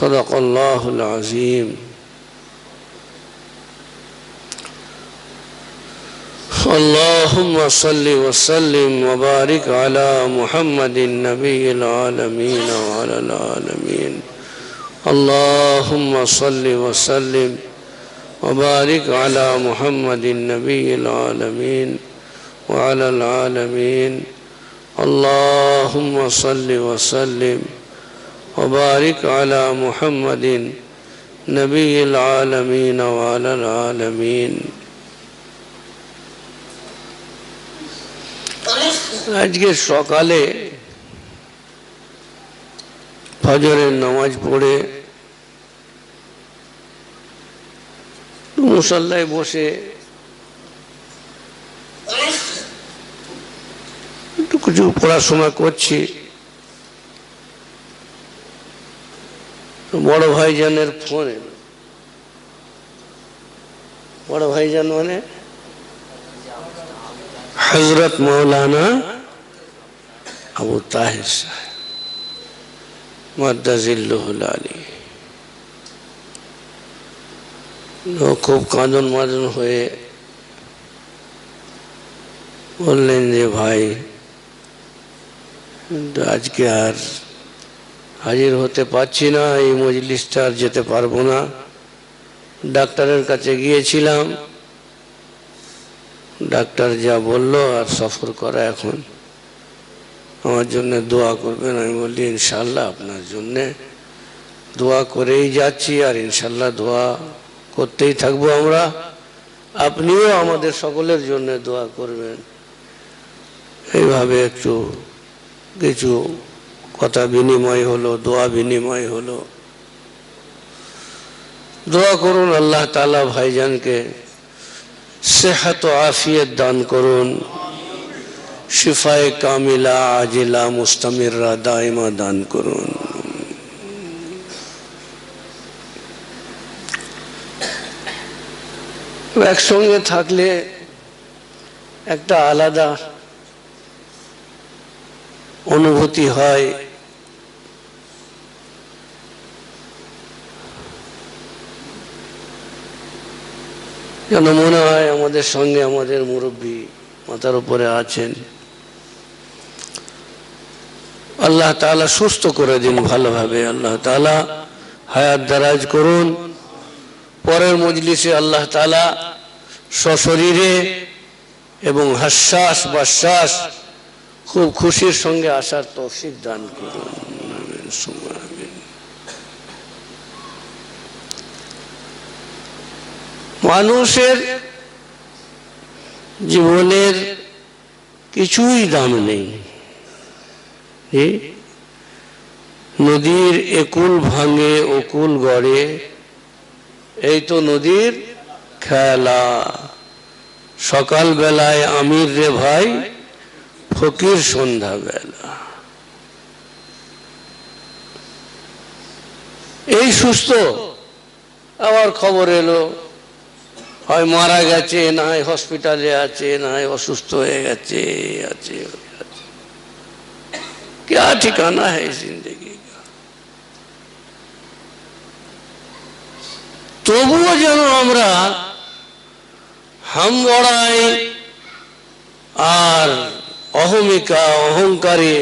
صدق الله العظيم اللهم صل وسلم وبارك على محمد النبي العالمين وعلى العالمين اللهم صل وسلم وبارك على محمد النبي العالمين وعلى العالمين اللهم صل وسلم وبارك على محمد نبي العالمين وعلى العالمين আজকে সকালে ফজরের নামাজ পড়ে মুসল্লায় বসে একটু কিছু পড়াশোনা করছি বড় ভাইজানের ফোন এলো বড় ভাইজান মানে হজরত মৌলানা আবু তাহির সাহেব মাদ্দাজিল্লুহুল আলী ও খুব কাঁদন মাদন হয়ে বললেন যে ভাই আজকে আর হাজির হতে পারছি না, এই মজলিসটা আর যেতে পারব না। ডাক্তারের কাছে গিয়েছিলাম। ডাক্তার যা বলল আর সফর করা এখন। আমার জন্য দোয়া করবেন, আমি বললি ইনশাল্লাহ আপনার জন্যে দোয়া করেই যাচ্ছি আর ইনশাল্লাহ দোয়া করতেই থাকব আমরা। আপনিও আমাদের সকলের জন্য দোয়া করবেন। এইভাবে একটু কিছু কথা বিনিময় হলো, দোয়া বিনিময় হলো। দোয়া করুন আল্লাহ তালা ভাইজানকে সেহাত আফিয়ত দান করুন। শিফায় কামিলা, আজিলা, মুস্তামিররা দাইমা দান করুন। একসঙ্গে থাকলে একটা আলাদা অনুভূতি হয়। যেন মনে হয় আমাদের সঙ্গে আমাদের মুরব্বী মাথার উপরে আছেন? আল্লাহ তালা সুস্থ করে দিন ভালোভাবে। আল্লাহ তালা হায়াত দারাজ করুন। পরের মজলিসে আল্লাহ তালা সশরীরে এবং হাস্যাস বাশ্বাস খুব খুশির সঙ্গে আসার তৌফিক দান করুন। মানুষের জীবনের কিছুই দাম নেই। নদীর একুল ভাঙে, অকুল গড়ে, এই তো নদীর খেলা। সকাল বেলায় আমির রে ভাই ফকির সন্ধ্যা বেলা এই সুস্থ আবার খবর এলো হয় মারা গেছে না হয় হসপিটালে আছে না হয় অসুস্থ হয়ে গেছে আছে क्या ठिकाना है जिंदगी का তবুও যেন আমরা হাম বড়াই আর অহমিকা, অহংকারে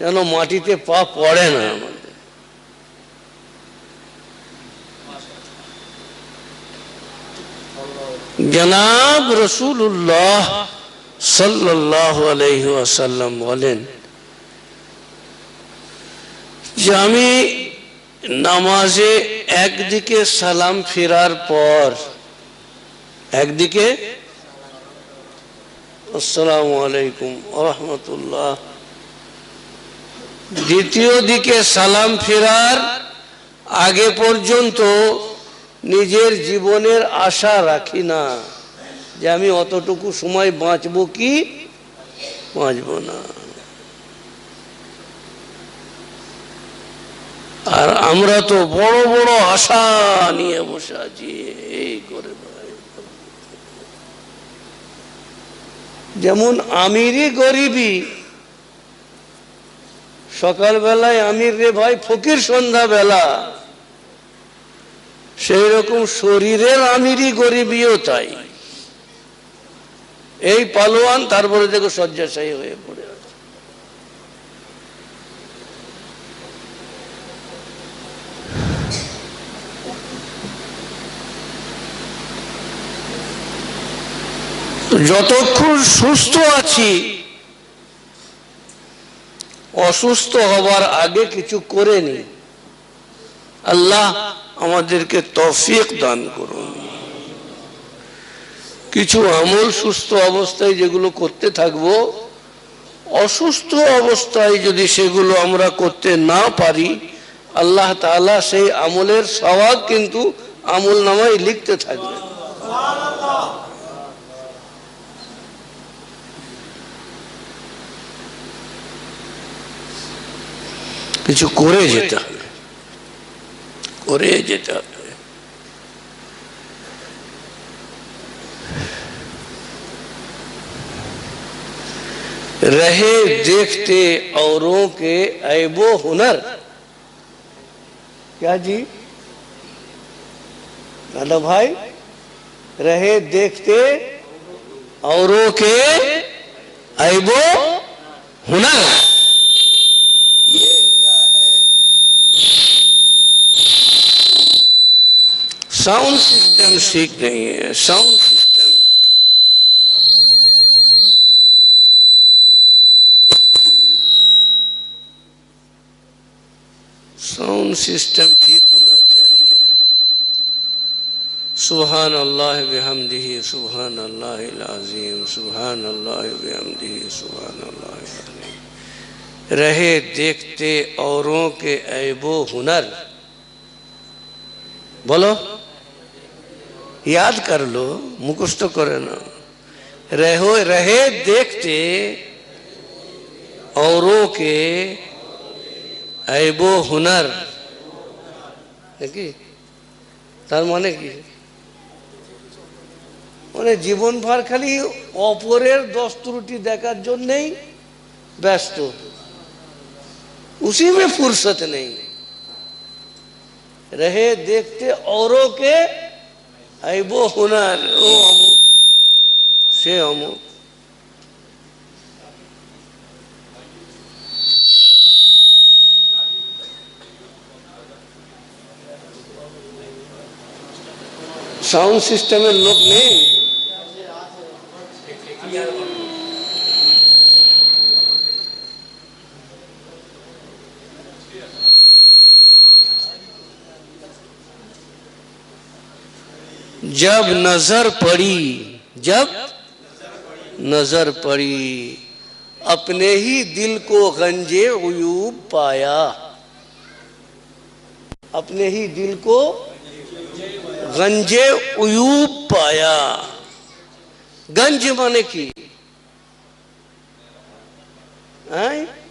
যেন মাটিতে পা পড়ে না আমাদের। জনাব রসুল্লাহ সাল্লাহ বলেন যে আমি নামাজে একদিকে সালাম ফেরার পর, একদিকে আসসালামু আলাইকুম রহমতুল্লাহ দ্বিতীয় দিকে সালাম ফেরার আগে পর্যন্ত নিজের জীবনের আশা রাখি না যে আমি অতটুকু সময় বাঁচবো কি? বাঁচবো না। আর আমরা তো বড় বড় আশা নিয়ে বসে আছি, এই করে যেমন আমিরই গরিবই সকালবেলায় আমির রে ভাই ফকির সন্ধ্যা বেলা সেই রকম শরীরের আমিরই গরিবীও তাই। এই পালোয়ান তারপরে দেখো শয্যাশায়ী হয়ে পড়ে। যতক্ষণ সুস্থ আছি, অসুস্থ হবার আগে কিছু করে নি। আল্লাহ আমাদেরকে তফিক দান করুন। কিছু আমল সুস্থ অবস্থায় যেগুলো করতে থাকব, অসুস্থ অবস্থায় যদি সেগুলো আমরা করতে না পারি, আল্লাহ তাআলা সেই আমলের সওয়াব কিন্তু আমল নামায় লিখতে থাকবেন। কিছু করে যেতে হবে করে যেতে হবে रहे देखते औरों के ऐबो हुनर क्या जी दादा भाई रहे देखते औरों के ऐबो हुनर साउंड सिस्टम सीख नहीं है, साउंड सिस्टम। साउंड सिस्टम ठीक होना चाहिए। सुबहान अल्लाह बिहमदिही सुबहान अल्लाह लाजीम सुबहान अल्लाह बिहमदिही सुबहान अल्लाह रहे देखते औरों के ऐबो हुनर। बोलो। याद कर लो मुकुश तो करे ना रहो, रहे, देखते, औरों के ऐबो हुनर। নাকি की? মানে जीवन भर खाली अपर दस त्रुटि देखार जो नहीं, व्यस्त उसी में फुर्सत नहीं। रहे, देखते, औरों के अरे वो हुनर वो से अमुक साउंड सिस्टम है लोग नहीं जब नज़र पड़ी, जब नज़र पड़ी, अपने ही दिल को गंजे उयूब पाया। अपने ही दिल को गंजे उयूब पाया। गंज माने की? हैं?